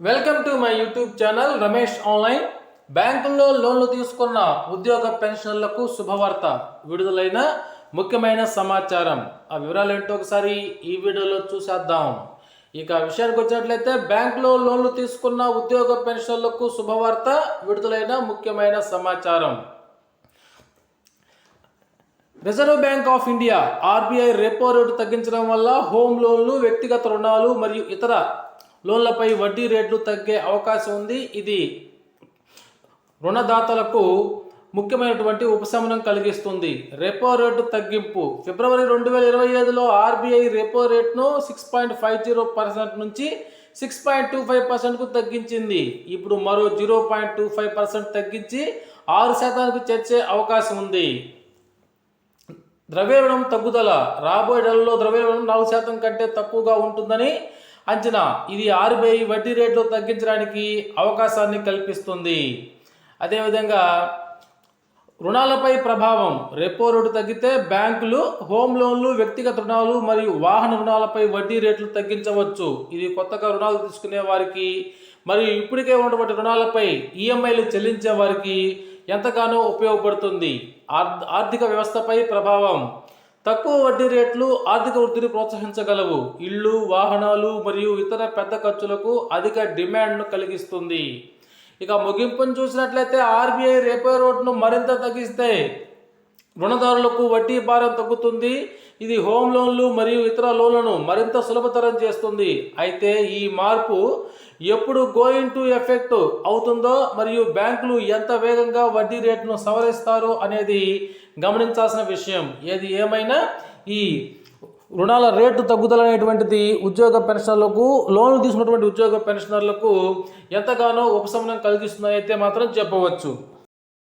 Welcome to my YouTube channel Ramesh online బ్యాంకుల్లో లోన్లు తీసుకున్న ఉద్యోగ పెన్షన్లకు శుభవార్త విడుదలైన ముఖ్యమైన సమాచారం. ఆ వివరాలు ఏంటో ఒకసారి ఈ వీడియోలో చూసేద్దాం. ఇక విషయానికి వచ్చినట్లయితే బ్యాంకులో లోన్లు తీసుకున్న ఉద్యోగ పెన్షన్లకు శుభవార్త విడుదలైన ముఖ్యమైన సమాచారం. Reserve Bank of India RBI repo rate తగ్గించడం వల్ల హోమ్ లోన్లు వ్యక్తిగత రుణాలు మరియు ఇతర లోన్లపై వడ్డీ రేట్లు తగ్గే అవకాశం ఉంది. ఇది రుణదాతలకు ముఖ్యమైనటువంటి ఉపశమనం కలిగిస్తుంది. రెపో రేటు తగ్గింపు. ఫిబ్రవరి రెండు వేల ఇరవై ఐదులో RBI repo రేట్ను six point five zero percent నుంచి సిక్స్ పాయింట్ టూ ఫైవ్ పర్సెంట్కు తగ్గించింది. ఇప్పుడు మరో zero point two five percent తగ్గించి ఆరు శాతానికి చేర్చే అవకాశం ఉంది. ద్రవ్యోల్బణం తగ్గుదల. రాబోయే నెలలో ద్రవ్యోల్బణం నాలుగు శాతం కంటే తక్కువగా ఉంటుందని అంచనా ఇది ఆర్బీఐ వడ్డీ రేట్లు తగ్గించడానికి అవకాశాన్ని కల్పిస్తుంది. అదేవిధంగా రుణాలపై ప్రభావం రెపో రేటు తగ్గితే బ్యాంకులు హోమ్ లోన్లు వ్యక్తిగత రుణాలు మరియు వాహన రుణాలపై వడ్డీ రేట్లు తగ్గించవచ్చు. ఇది కొత్తగా రుణాలు తీసుకునే వారికి మరియు ఇప్పటికే ఉన్నటువంటి రుణాలపై ఈఎంఐలు చెల్లించే వారికి ఎంతగానో ఉపయోగపడుతుంది. ఆర్థిక వ్యవస్థపై ప్రభావం తక్కువ వడ్డీ రేట్లు ఆర్థిక వృద్ధిని ప్రోత్సహించగలవు. ఇళ్ళు వాహనాలు మరియు ఇతర పెద్ద ఖర్చులకు అధిక డిమాండ్ను కలిగిస్తుంది. ఇక ముగింపును చూసినట్లయితే ఆర్బీఐ రేపో రేటును మరింత తగ్గిస్తే రుణదారులకు వడ్డీ భారం తగ్గుతుంది. ఇది హోమ్ లోన్లు మరియు ఇతర లోన్లను మరింత సులభతరం చేస్తుంది. అయితే ఈ మార్పు ఎప్పుడు గోయింగ్ టు ఎఫెక్ట్ అవుతుందో మరియు బ్యాంకులు ఎంత వేగంగా వడ్డీ రేటును సవరిస్తారో అనేది గమనించాల్సిన విషయం. ఏది ఏమైనా ఈ రుణాల రేటు తగ్గుదల అనేటువంటిది ఉద్యోగ పెన్షనర్లకు లోన్లు తీసుకున్నటువంటి ఉద్యోగ పెన్షనర్లకు ఎంతగానో ఉపశమనం కలిగిస్తుందని అయితే మాత్రం చెప్పవచ్చు.